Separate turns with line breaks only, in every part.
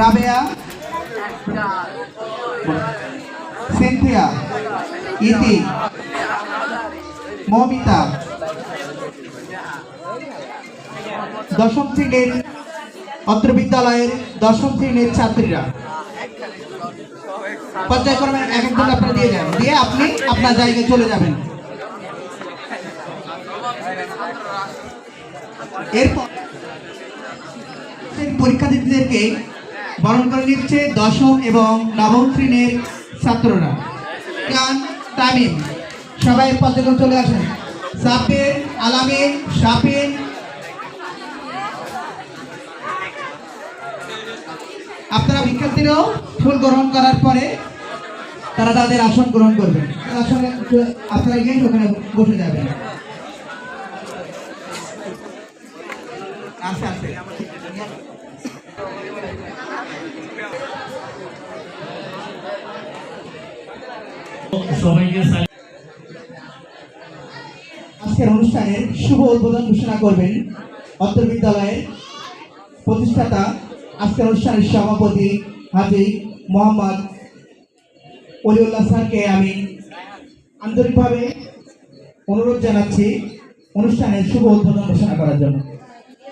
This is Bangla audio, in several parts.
রাবেয়া, সিনথিয়া, ইতি, মমিতা, দশম শ্রেণির অত্র বিদ্যালয়ের দশম শ্রেণির ছাত্রীরা। পর্যায়ক্রমে এক একজন আপনি দিয়ে যাবেন দিয়ে আপনি আপনার জায়গায় চলে যাবেন। এরপর পরীক্ষার্থীদেরকে বরণ করে নিচ্ছে দশম এবং নবম শ্রেণির ছাত্ররা। কান তামিম সবাই পর্যায়ক্রমে চলে আসেন। সাফির আলামিন, শাফিন। আপনারা শিক্ষার্থীরাও ফুল গ্রহণ করার পরে তারা তাদের আসন গ্রহণ করবেন। আসলে আপনারা গিয়ে ওখানে বসে যাবেন।
সবাইকে
আজকের অনুষ্ঠানের শুভ উদ্বোধন ঘোষণা করবেন অত্র বিদ্যালয়ের প্রতিষ্ঠাতা আজকের অনুষ্ঠানের সভাপতি হাজি মোহাম্মদ অলিউল্লাহ স্যারকে আমি আন্তরিকভাবে অনুরোধ জানাচ্ছি অনুষ্ঠানের শুভ উদ্বোধন ঘোষণা করার জন্য।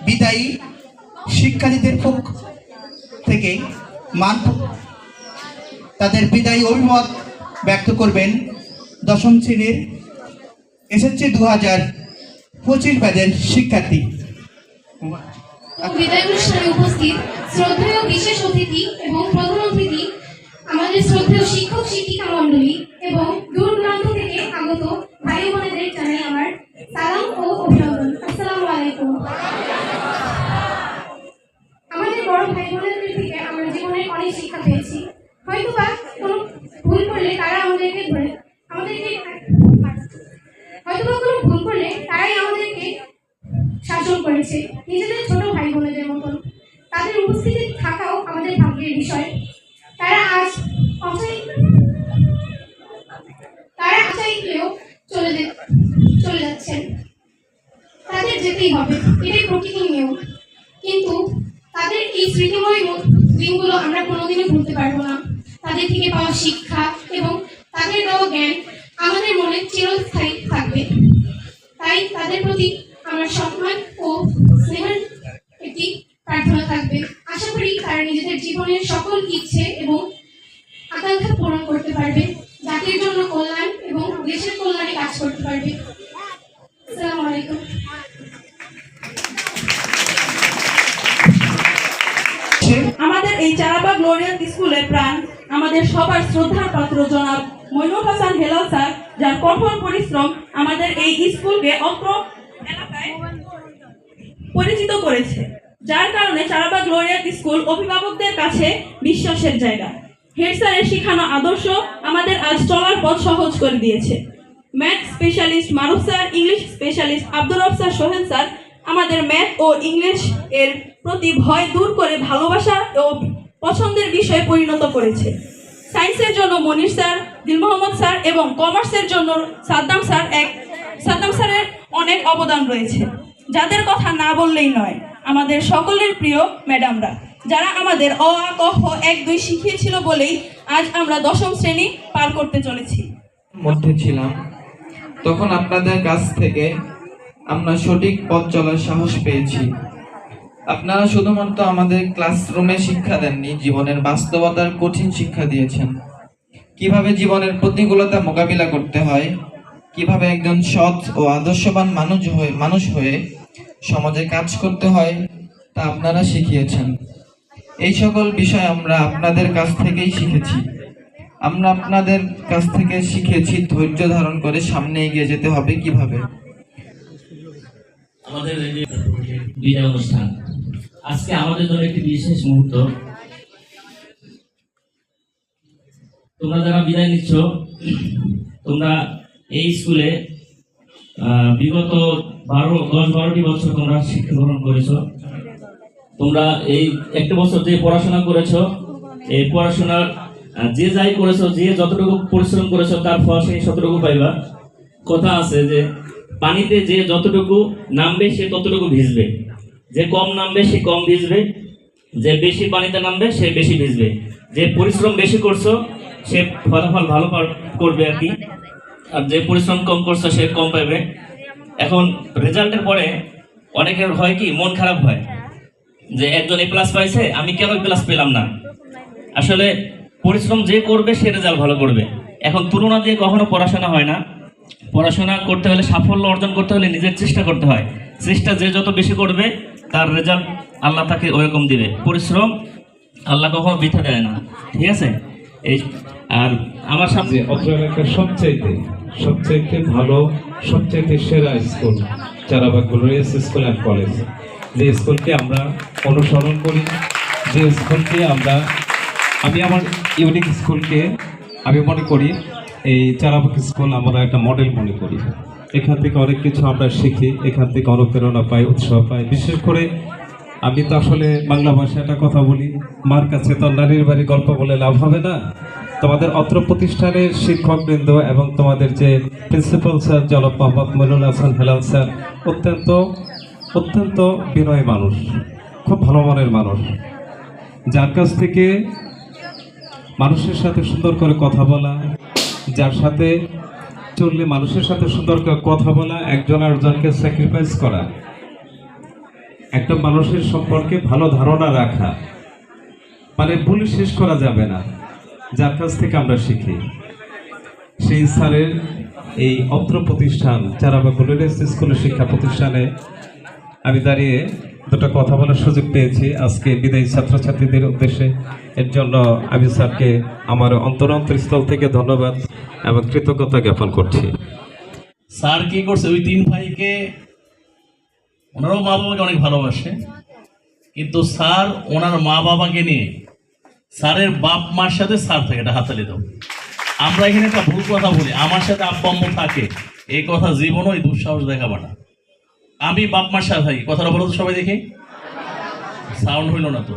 বিদায়ী শিক্ষার্থীদের পক্ষ থেকে মান তাদের বিদায়ী অভিমত ব্যক্ত করবেন দশম শ্রেণির এসেছে দু হাজার পঁচিশ ব্যাচের শিক্ষার্থী।
বিদায় অনুষ্ঠানে উপস্থিত শ্রদ্ধেয় বিশেষ অতিথি এবং প্রধান অতিথি, আমাদের শ্রদ্ধেয় শিক্ষক শিক্ষিকা মণ্ডলী এবং দূর দূরান্ত থেকে আগত ভাই বোনেদের জানাই আমার সালাম ও অভিনন্দন। আসসালামু আলাইকুম। আমাদের বড় ভাই বোনেদের থেকে আমরা জীবনে অনেক শিক্ষা পেয়েছি। হয়তো কোনো ভুল করলে তারা আমাদেরকে ধরে, আমাদেরকে হয়তো কোনো ভুল করলে তারাই আমাদেরকে শাসন করেছে, নিজেদের ছোট ভাই বোনেদের মতন। তাদের উপস্থিতি থাকাও আমাদের ভাগ্যের বিষয়। তারা আজ অচাই তারা আচাইলেও চলে চলে যাচ্ছেন। তাদের যেতেই হবে, এটাই প্রকৃতির নিয়ম কিন্তু তাদের এই স্মৃতিময় দিনগুলো আমরা কোনোদিনই ভুলতে পারব না। তাদের থেকে পাওয়া শিক্ষা এবং তাদের দেওয়া জ্ঞান আমাদের মনে চিরস্থায়ী থাকবে। তাই তাদের প্রতি আমার সম্মান ও স্নেহের একটি প্রার্থনা থাকবে। আশা করি তারা নিজেদের জীবনের সকল ইচ্ছে এবং আকাঙ্ক্ষা পূরণ করতে পারবে। জাতির জন্য কল্যাণ এবং দেশের কল্যাণে কাজ করতে পারবে। আসসালামু আলাইকুম।
আমাদের এই চারাবাগ গ্লোরিয়াস স্কুলের প্রাণ আমাদের সবার শ্রদ্ধার পাত্র জনাব হেলাল স্যার, যার কঠোর পরিশ্রম আমাদের এই স্কুলকে অত্র এলাকায় পরিচিত করেছে, যার কারণে চারাবাগ গ্লোরিয়াস স্কুল অভিভাবকদের কাছে বিশ্বাসের জায়গা। হেড স্যারের আদর্শ আমাদের আজ চলার পথ সহজ করে দিয়েছে। Math specialist Maruf sir, English specialist Abdul Rab Sohel sir, আমাদের ম্যাথ ও ইংলিশ এর প্রতি ভয় দূর করে ভালোবাসা ও পছন্দের বিষয়ে পরিণত করেছে। সায়েন্সের জন্য মনির স্যার, দিল মোহাম্মদ স্যার এবং কমার্সের জন্য সাদ্দাম স্যার এক, সাদ্দাম স্যারের অনেক অবদান রয়েছে। যাদের কথা না বললেই নয়, আমাদের সকলের প্রিয় ম্যাডামরা, যারা আমাদের অ, আ, ক, খ, এক, দুই শিখিয়েছিল বলেই আজ আমরা দশম শ্রেণি পার করতে চলেছি।
মধ্যে ছিলাম। তখন আপনাদের কাছ থেকে আমরা সঠিক পথ চলার সাহস পেয়েছি। আপনারা শুধুমাত্র আমাদের ক্লাসরুমে শিক্ষা দেননি, জীবনের বাস্তবতার কঠিন শিক্ষা দিয়েছেন। কীভাবে জীবনের প্রতিকূলতা মোকাবিলা করতে হয়, কীভাবে একজন সৎ ও আদর্শবান মানুষ হয়ে মানুষ হয়ে সমাজে কাজ করতে হয়, তা আপনারা শিখিয়েছেন। এই সকল বিষয় আমরা আপনাদের কাছ থেকেই শিখেছি। আমরা আপনাদের কাছ থেকে শিখেছি, ধৈর্য ধারণ করে সামনে এগিয়ে যেতে হবে কীভাবে?
আমাদের এই যে অনুষ্ঠান আজকে আমাদের জন্য একটি বিশেষ মুহূর্ত। তোমরা যারা বিদায় নিচ্ছ, তোমরা এই স্কুলে বিগত বারো, দশ, বারোটি বছর তোমরা শিক্ষা গ্রহণ করেছ। তোমরা এই একটা বছর যে পড়াশোনা করেছ, এই পড়াশোনার যে যাই করেছ, যে যতটুকু পরিশ্রম করেছ, তার ফল সেই ততটুকু পাইবা। কথা আছে যে, পানিতে যে যতটুকু নামবে, সে ততটুকু ভিজবে। যে কম নামবে, সে কম ভিজবে। যে বেশি পানিতে নামবে, সে বেশি ভিজবে। যে পরিশ্রম বেশি করছ, সে ফলাফল ভালো করবে আর কি। আর যে পরিশ্রম কম করছ, সে কম পাবে এখন রেজাল্টের পরে অনেকের হয় কি, মন খারাপ হয়। যে একজন এ প্লাস পাইছে, আমি কেন প্লাস পেলাম না? আসলে পরিশ্রম যে করবে, সে রেজাল্ট ভালো করবে। এখন তুলনা দিয়ে কখনো পড়াশোনা হয় না। পড়াশোনা করতে হলে সাফল্য অর্জন করতে হলে নিজের চেষ্টা করতে হয়। চেষ্টা যে যত বেশি করবে তার রেজাল্ট আল্লাহ তাকে ওরকম দিবে। পরিশ্রম আল্লাহ কখনো বৃথা দেয় না, ঠিক আছে? এই, আর আমার
যে অত্র এলাকার সবচাইতে সবচাইতে ভালো, সবচাইতে সেরা school Charabag glorious school and college. যে স্কুলকে আমরা অনুসরণ করি, যে স্কুলকে আমরা আমি আমার ইউনিক স্কুলকে আমি মনে করি, এই চারাবাগ স্কুল আমরা একটা মডেল মনে করি। এখান থেকে অনেক কিছু আমরা শিখি, এখান থেকে অনুপ্রেরণা পাই, উৎসাহ পাই। বিশেষ করে আমি তো আসলে বাংলা ভাষায় একটা কথা বলি, মার কাছে তো নারীর বাড়ি গল্প বলে লাভ হবে না। তোমাদের অত্র প্রতিষ্ঠানের শিক্ষকবৃন্দ এবং তোমাদের যে প্রিন্সিপাল স্যার জনাব মোহাম্মদ মনুল হাসান হেলাল স্যার, অত্যন্ত অত্যন্ত বিনয় মানুষ, খুব ভালো মনের মানুষ। যার কাছ থেকে মানুষের সাথে সুন্দর করে কথা বলা, যার সাথে চললে মানুষের সাথে সুন্দর কথা বলা, একজন আরেকজনকে স্যাক্রিফাইস করা। একটা মানুষের সম্পর্কে ভালো ধারণা রাখা। মানে বলে শেষ করা যাবে না, যার কাছ থেকে আমরা শিখি। সেই স্যারের এই অত্র প্রতিষ্ঠান চারাবা গুলিরেস স্কুলের শিক্ষা প্রতিষ্ঠানে আমি দাঁড়িয়ে দুটো কথা বলার সুযোগ পেয়েছি। আজকে বিদায়ী ছাত্রছাত্রীদের উদ্দেশ্যে। এর জন্য আমি স্যারকে আমার অন্তর অন্তরস্থল থেকে ধন্যবাদ এবং কৃতজ্ঞতা জ্ঞাপন করছি।
স্যার কি করছে? ওই তিন ভাইকে ওনারও মা বাবাকে অনেক ভালোবাসে। কিন্তু স্যার ওনার মা বাবাকে নিয়ে স্যারের বাপ মার সাথে স্যার থাকে, এটা হাতালি দাও। আমরা এখানে একটা ভুল কথা বলি। আমার সাথে আব্বা থাকে। এই কথা জীবনও এই দুঃসাহস দেখাবা না। আমি বাপ সাথে থাকি। কথাটা বলো তো সবাই দেখি। সাউন্ড হইল না তো।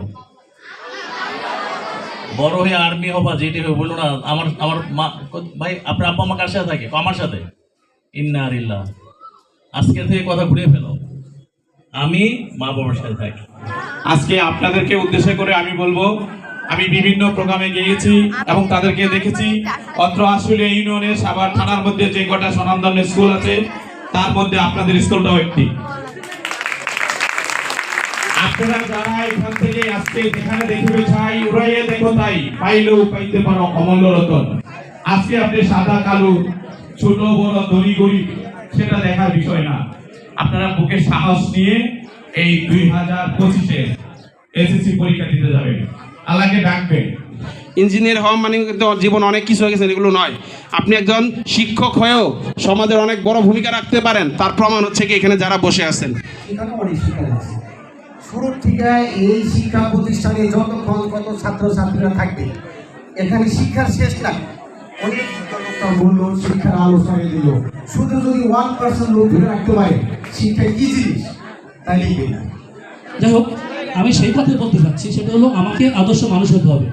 বড় হয়ে আর্মি হবা যেটি হয়ে, বলল না, আমার আমার মা ভাই, আপনার আব্বা মা কার সাথে থাকে? আমার সাথে? ইন্না আলিল্লাহ। আজকে থেকে কথা ঘুরিয়ে ফেলো। আমি মা বাবার সাথে থাকি।
আজকে আপনাদেরকে উদ্দেশ্য করে আমি বলব, আমি বিভিন্ন প্রোগ্রামে গিয়েছি এবং তাদেরকে দেখেছি। অত্র আশুলিয়া ইউনিয়নের সাভার থানার মধ্যে যে কটা স্বনামধন্য স্কুল আছে তার মধ্যে আপনাদের স্কুলটাও একটি। আপনারা আজকে আপনি সাদা, কালো, ছোট, বড় গরিব, সেটা দেখার বিষয় না। আপনারা বুকে সাহস নিয়ে এই দুই হাজার পঁচিশে এসএসসি পরীক্ষা দিতে যাবেন। আল্লাহকে ডাকবেন।
ইঞ্জিনিয়ার হওয়া মানে কিন্তু জীবন অনেক কিছু হয়ে গেছে এগুলো নয়। আপনি একজন শিক্ষক হয়েও সমাজের অনেক বড় ভূমিকা রাখতে পারেন তার প্রমাণ হচ্ছে কি এখানে যারা বসে আছেন।
এখানে শিক্ষা আছে। শুরুর থেকে এই শিক্ষা প্রতিষ্ঠানে যতক্ষণ কত ছাত্রছাত্রীরা থাকবে এখানে শিক্ষার শেষ না অনেক বলল শিক্ষার আলোচনা দিল। শুধু যদি ওয়ান পার্সেন্ট লোক ধরে রাখতে পারে শিক্ষা কি জিনিস? তাই লিখবে না।
যাই হোক আমি সেই কথা বলতে চাচ্ছি সেটা হলো আমাকে আদর্শ মানুষ হতে হবে।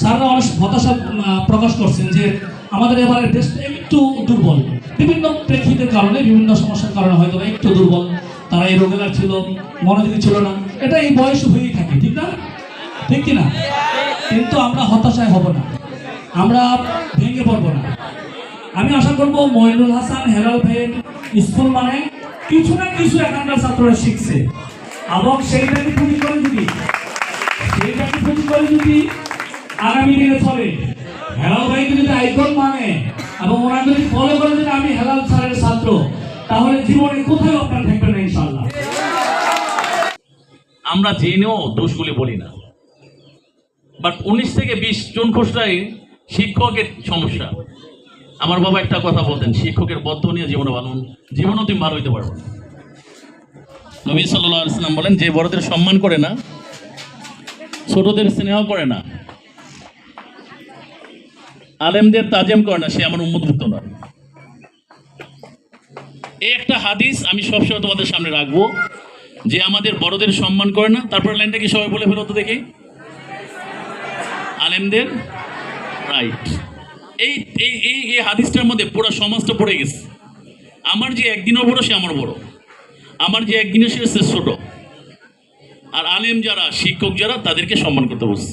স্যাররা অনেক হতাশা প্রকাশ করছেন যে আমাদের এবারে দেশটা একটু দুর্বল। বিভিন্ন প্রেক্ষিতের কারণে, বিভিন্ন সমস্যার কারণে হয়তো একটু দুর্বল। তারা এই রোগের ছিল মনোযোগী ছিল না। এটা এই বয়স হয়েই থাকে, ঠিক না? ঠিক কি না কিন্তু আমরা হতাশায় হব না। আমরা ভেঙে পড়ব না। আমি আশা করব মইনুল হাসান হেলাল ভাইয়ের স্কুল মানে কিছু না কিছু এখানকার ছাত্ররা শিখছে। এবং সেইটাকে পুঁজি করে যদি সেইটাকে পুঁজি করে যদি আগামী দিনে চলে হেলাল ভাইকে যদি আইকন মানে এবং ওনাকে যদি ফলো করে যদি আমি হেলাল স্যারের ছাত্র, তাহলে জীবনে কোথাও আপনার থাকবে না ইনশাল্লাহ
আমরা জেনেও দোষগুলি বলি না। বাট উনিশ থেকে বিশ জন খুচরাই শিক্ষকের সমস্যা। আমার বাবা একটা কথা বলতেন, শিক্ষকের বদ্ধ নিয়ে জীবনে ভালো জীবনেও তুমি ভালো হইতে পারব। নবী সাল্লাহ ইসলাম বলেন, যে বড়দের সম্মান করে না, ছোটদের স্নেহ করে না আলেমদের তাজেম করে না, সে আমার উন্মুক্ত নয় এই একটা হাদিস আমি সবসময় তোমাদের সামনে রাখব, যে আমাদের বড়দের সম্মান করে না, তারপর লাইনটা কি সবাই বলে ফেলো তো দেখি? আলেমদের রাইট এই এই এই এই হাদিসটার মধ্যে পুরো সমাজটা পড়ে গেছে। আমার যে একদিনও বড়, সে আমার বড়। আমার যে একদিনও সে সে ছোট। আর আলেম যারা, শিক্ষক যারা, তাদেরকে সম্মান করতে বলছি।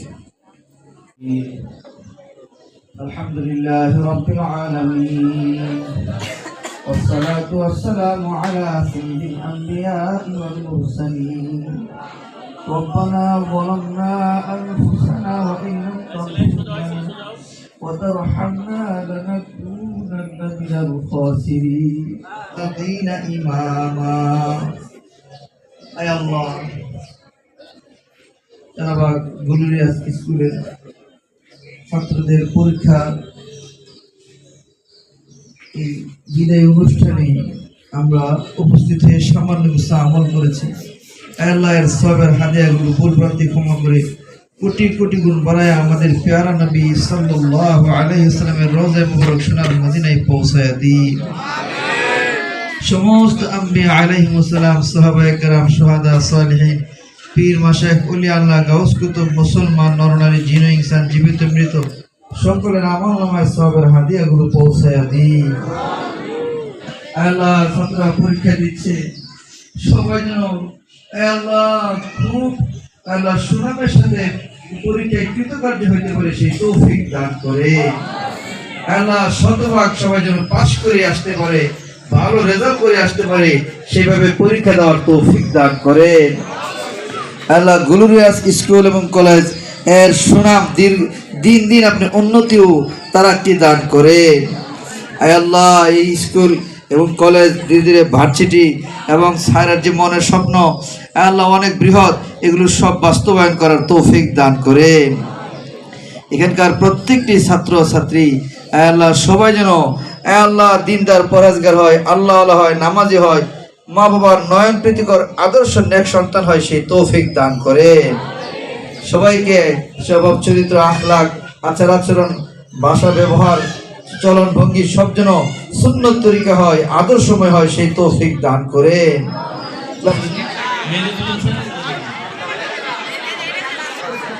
الحمد لله رب العالمين والصلاة والسلام على سيد الأنبياء والمرسلين ربنا ظلمنا أنفسنا وإن لم تغفر لنا وترحمنا لنكونن من الخاسرين تقين إماما أي الله জনাব গুলুরিয়াস স্কুলের ছাত্রদের পরীক্ষা এই বিদায় অনুষ্ঠানে আমরা উপস্থিত হয়ে সামান্য কিছু আমল করেছি। আল্লাহের সবের হাদিয়াগুলো ভুলভ্রান্তি ক্ষমা করে কোটি কোটি গুণ বাড়ায় আমাদের পেয়ারা নবী সাল্লাল্লাহু আলাইহি সাল্লামের রোজায় মুবারক সোনার মদিনায় পৌঁছায় দিই সমস্ত আম্বিয়া আলাইহিমুস সালাম সাহাবায়ে কেরাম, শুহাদা, সালিহিন পীর মাশাইখ ওলি আল্লাহ গাউস কুতুব মুসলমান নরনারী জিন ইনসান জীবিত মৃত। সকলের আমল নামায় সবের হাদিয়াগুলো পৌঁছায় দিই আল্লাহ ছাত্ররা পরীক্ষা দিচ্ছে। সবাই যেন আল্লাহ, খুব আল্লাহ সুনামের সাথে পরীক্ষায় কৃতকার্য হইতে পারে সেই তৌফিক দান করে। আল্লাহ, শতভাগ সবাই যেন পাশ করে আসতে পারে, ভালো রেজাল্ট করে আসতে পারে, সেভাবে পরীক্ষা দেওয়ার তৌফিক দান করে। আল্লাহ গুলুরিয়াস স্কুল এবং কলেজের সুনাম দিন দিন আপনি উন্নতিও তারা তারাক্কি দান করে। আল্লাহ, এই স্কুল এবং কলেজ ধীরে ধীরে ভার্সিটি এবং সায়রার যে মনের স্বপ্ন আল্লাহ অনেক বৃহৎ, এগুলো সব বাস্তবায়ন করার তৌফিক দান করে। এখানকার প্রত্যেকটি ছাত্র ছাত্রী আল্লাহ, সবাই যেন আল্লাহ, দিনদার, পরাজগার হয়, আল্লাহ আল্লাহ হয়, নামাজি হয় মা বাবার নয়ন প্রীতিকর আদর্শ নেক সন্তান হয়, সেই তৌফিক দান করে। সবাইকে স্বভাব, চরিত্র আখলাক আচার আচরণ, ভাষা, ব্যবহার, চলন ভঙ্গি সব যেন সুন্নত তরিকা হয়, আদর্শময় হয়, সেই তৌফিক দান করে।